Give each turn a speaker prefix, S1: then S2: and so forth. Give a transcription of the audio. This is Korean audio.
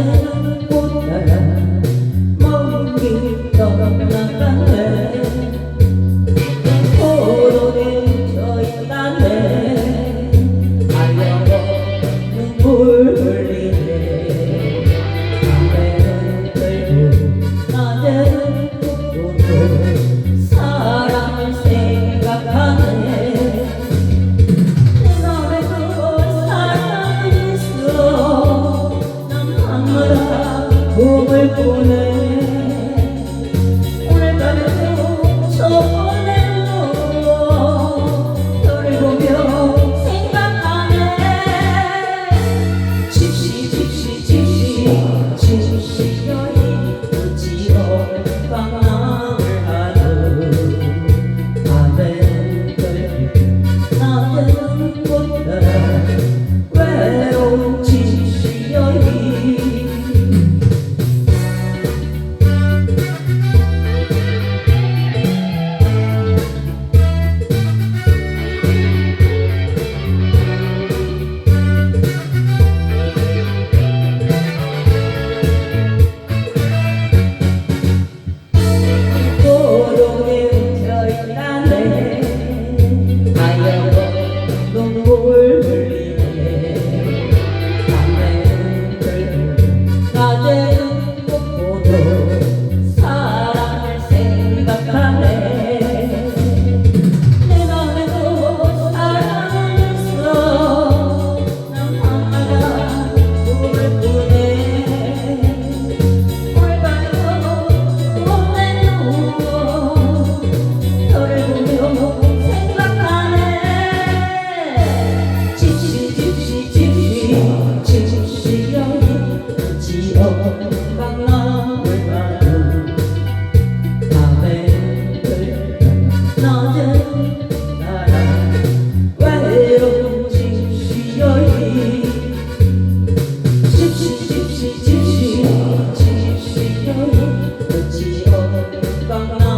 S1: love. 我会不能。 집시 집시 집시 집시 여유 어찌 어방